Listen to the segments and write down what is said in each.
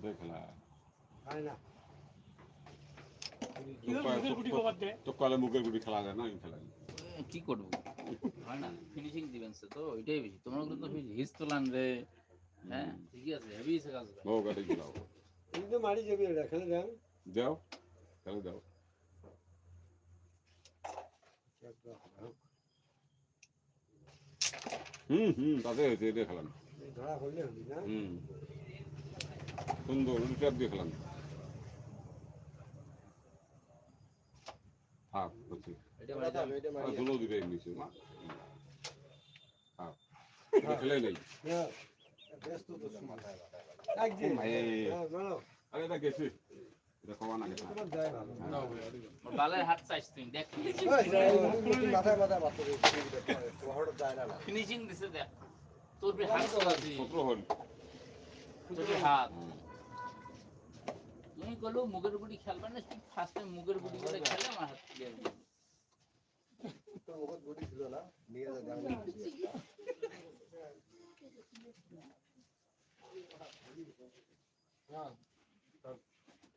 খেলা না কি হলো মুখের গুটি কবার দে তো কলে মুখের গুটি খেলা যায় না। খেলা কি করব হয় না ফিনিশিং দিবেন সে তো ওইটাই বেশি তোমরা তো হিস তোলান রে হ্যাঁ ঠিকই আছে হেভি এসে কাজটা বউ কাটে খেলাও কিন্তু মারি যাবি এটা খেলে দেন দাও খেলে দাও হুম হুম তাতে হয়েছে এটা খেলাম ধরা করলে হবি না। হুম। সুন্দর উল্টার দিয়ে খেলাম থাক বলছি। এটা মানে দিবে নিচে থাক খেলে নেই তো। হ্যাঁ, আরে এটা গেছে। এটা কমা না গেছে। তোমার যায় ভালো ওর বালের হাত চাইছ তুই দেখ। মাথায় মাথায় মাথা যায় না ফিনিশিং দিছে দেখ। তোর হাত সত্র তোর হাত। তুমি কলো মুগের গুটি খেলবে না ফার্স্ট টাইম মুগের গুটি করে খেলে আমার হাত ক্লিয়ার তোর মুখত গুটি ছিল না নিয়ে যা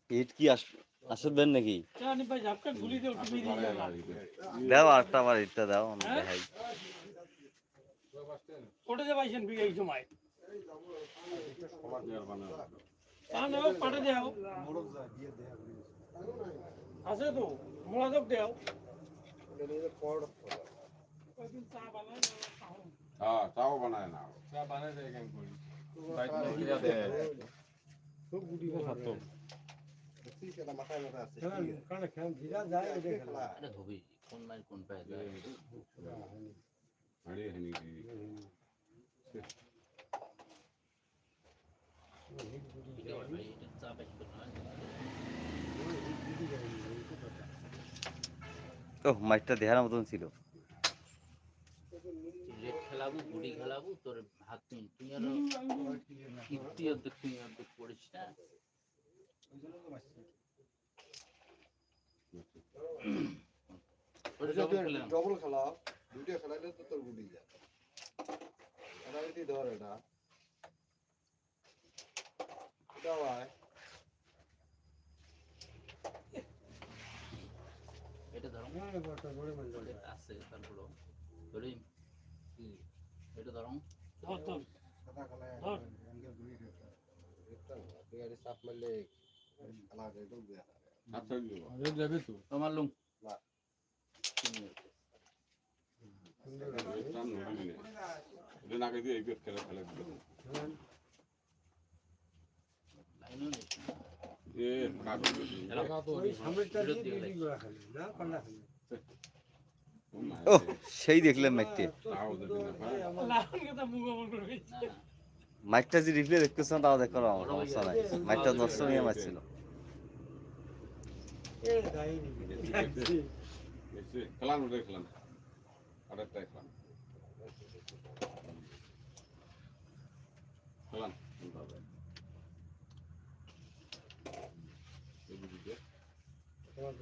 ইট কি আসবেন নাকি? দাও আরেকটা আবার ইটটা দাও আমি দেখাই। কোটে যে বিঘা সময়? তা নেও পাটে দেও আছে তো মোলাদক দেও চা হ্যাঁ চাও বানায় না। যায় ওটা খেলা। আরে হবি কোন মার কোন পায় যায় হাড়ি হানি এটা ভাই এটা চা পাইছ না ও মাছটা দেখার মতন ছিল। লেট খেলাবো গুড়ি খেলাবো তোর হাত তুই তুই আর কীর্তি অর্ধেক তুই অর্ধেক পড়িস না। ওটা ডবল খেলা দুইটা খেলাইলে তো তোর গুটি যায়। ধর এটা। এটা এটা ধরো আছে তারপরে ধরি এটা ধরো তোমার লুম নাকে দিয়ে খেলা খেলা দিল লাইনও নেই এ কাগজ ওই সামনেটা দিয়ে বিক্রি করা খালি না পাল্লা খালি ও সেই দেখলাম মাইকটে। মাইকটা যে রিপ্লে দেখতেছেন তাও দেখো আমার সমস্যা নাই। মাইকটা দর্শনীয় মাছ ছিল। এ দাইনি। এসে খেলান ওটা খেলান আরেকটা খেলান খেলান এদিকে কি ভাই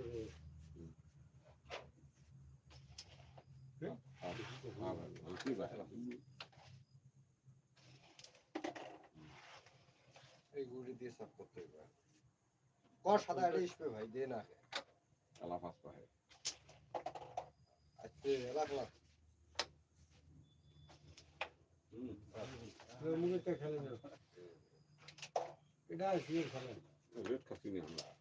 এই গুড়ি দিয়ে সব করতে হবে কর সাদা এটা ইসপে ভাই দে না খেলা ফাঁস পাহে আজকে এলা খেলা হুম খেলে এটা আছে খেলে? রেড খাসি নি আমরা।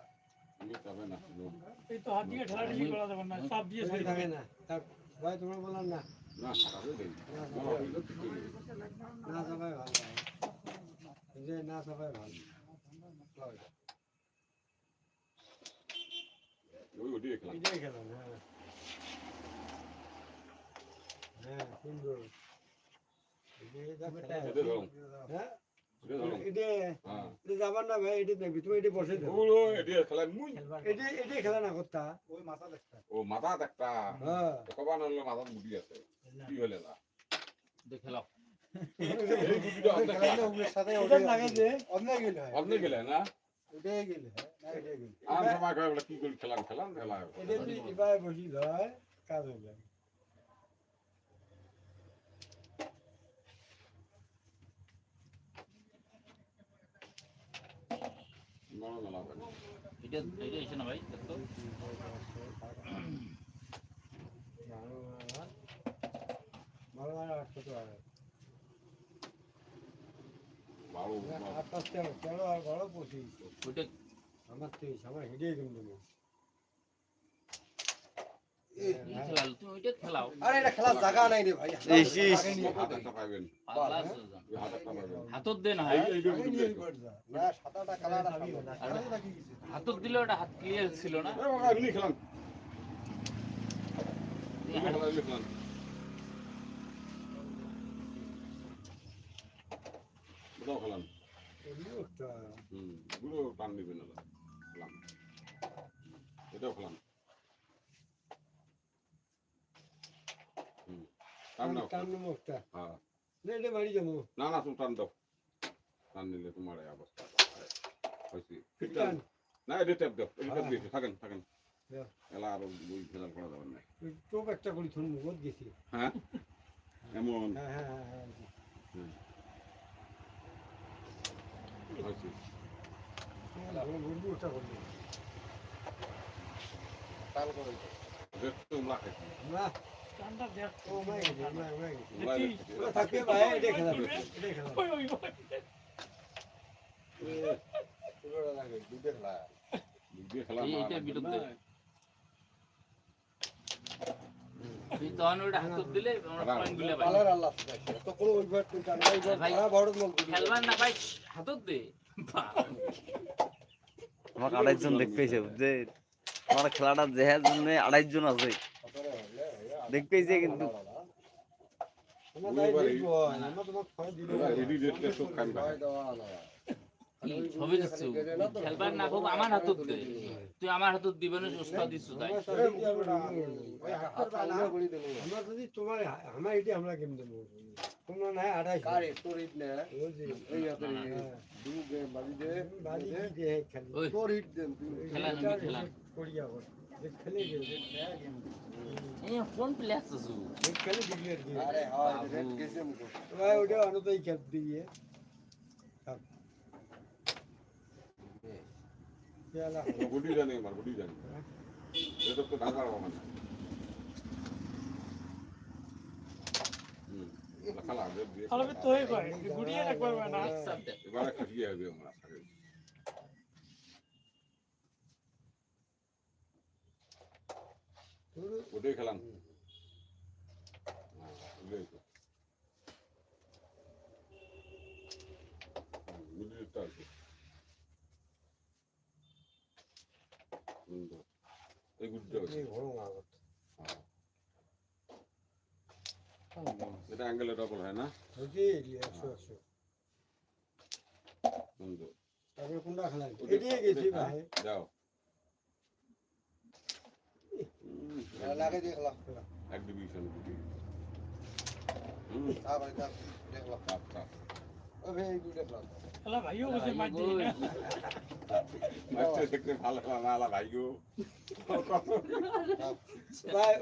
এই তো হাত দিয়ে ঠেলা ঠেলি করা যাবে না চাপ দিয়ে বেশি থাকে না ভাই তোমার বললাম না। না যাবে দেই। না না হইল কি করবে? না সবাই ভালো। যে না সবাই ভালো ওই ওটাই খেলাম এটাই খেলাম হ্যাঁ। হ্যাঁ সুন্দর। হ্যাঁ? হ্যাঁ। খেলাম খেলা না করতা। মাথা দেখতা। ও মাথা একটা হ্যাঁ। কবান হলো মাথা বুদ্ধি আছে। কি হলে না? দেখে লাও। এই বুদ্ধিটা অর্ধেক খেলা। ওটা লাগে যে অর্ধেক গেলে না ওটাই গেলে না এটাই গেলে আর সময় কয় বলে কি করে খেলাম খেলাম খেলা মেলা হবে না। এটা এটা এসে না ভাই দেখো। ভালো ভালো আটশো আর বারো পঁচিশ। আমার তেইশ আমার হেঁটে কিন্তু হাতত দে না দিলে ওটা হাত ক্লিয়ার ছিল না? খেলামগুলো টান দিবেন এটাও খেলাম টান টান মুখটা হ্যাঁ না এটা বাড়ি যাব না না তুমি টান দাও টান নিলে তোমার এই অবস্থা হয়েছে টান না এটা ট্যাপ দাও এটা ট্যাপ হ্যাঁ। থাকেন থাকেন এলা আর বই খেলা করা যাবে না চোখ একটা করে থুন মুখ গেছি হ্যাঁ এমন হ্যাঁ হ্যাঁ হ্যাঁ হ্যাঁ হয়েছে ওটা করব টান করে দেখতে বিরুদ্ধে। না। আমরা আড়াইজন দেখ পেয়েছে আমার খেলাটা দেখার জন্য আড়াইজন আছে। কিন্তু। দেখব আমরা তোমাকে খবর দিল এবার এডি দেখলে চোখ কান ভাই দেওয়া না কি ছবি দিচ্ছ? খেলবার না হোক আমার হাতত দে। তুই আমার হাতত দিবে উস্তাদ দিচ্ছ তাই। আমরা যদি তোমার আমার এটি আমরা কেমন দেবো তোমরা নাই আড়াইশ কারে তোর ইট নে এই হাতে না, না। দু গে বাজি দে বাড়ি যে খেলি তোর ইট দেন খেলা? খেলা। করিয়া দিয়ে হয় দিয়ে। আমার তো দিয়ে হয়ে গুড়িয়ে রাখবার না। সব দে এবার একটা কি হবে আমরা সাথে তোর ওটাই খেলাম হ্যাঁ, ওটাই তো। হুম, গুটিটা আছে। সুন্দর। এই গুটিটা আছে। এই ঘর আগত হ্যাঁ। এটা অ্যাঙ্গেলে ডবল হয় না হচ্ছে একশো একশো সুন্দর তারপরে কোনটা খেলা এদিকে গেছি ভাই যাও লাগে দেখলা এক ডিভিশন গুটি হুম। আ ভাই দেখলা চাপ চাপ ও ভাই এই দুটো দেখলা খেলা ভাইও দিই দেখতে ভালো না আলা ভাই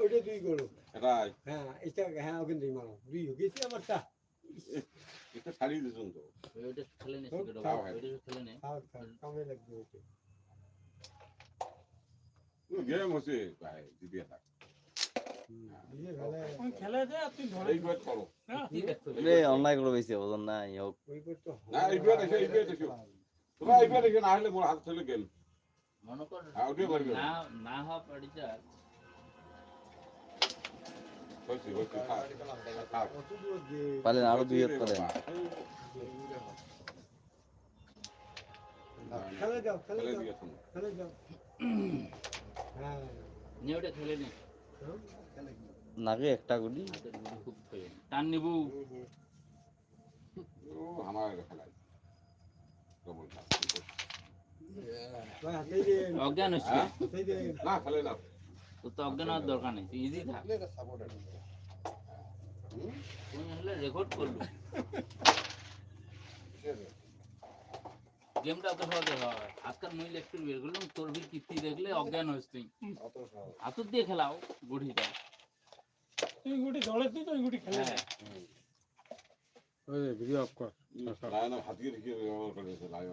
ওটা দুই করো। এটাই। হ্যাঁ এটা হ্যাঁ ওখান থেকে মারো। দুই গেছি আমারটা এটা ছাড়িয়ে দিয়েছেন তো। ওইটা খেলে নে হোক, সেটা তাও হয়। ওইটা খেলে নে। খাও খাও কামে লাগবে ওটা গেম হচ্ছে ভাই দিদি থাক। বেট করো হ্যাঁ বেশি বোঝেন না ইয়োগ না, এই বিয়ে দেখো, দেখো। তোরা এইবার দেখে না হলে মোর হাত চলে গেল। মনে কর। না না হওয়া থাক থাক। যে পারেন আরও দুই হাত পারেন খেলে যাও খেলে যাও খেলে যাও হ্যাঁ নিয়ে ওটা খেলে নে? নাকে একটা গুলি। টান নিবু। আমার অজ্ঞান হচ্ছে। না খেলে না। তো অজ্ঞান হওয়ার দরকার নেই ইজি থাক। এটা সাপোর্ট আছে তুমি হলে রেকর্ড করলু গেমটা অত সহজে হয়। আজকাল মহিলা একটু বের করলাম তোর ভি কীর্তি দেখলে অজ্ঞান হয়েছ তুই হাতুর দিয়ে খেলাও গুড়িটা তুই গুটি ধরে তুই তুই গুটি খেলে হ্যাঁ। ওই ভিডিও অফ কর। লাইন হাতিয়ে রেখে ব্যবহার করেছে লাইন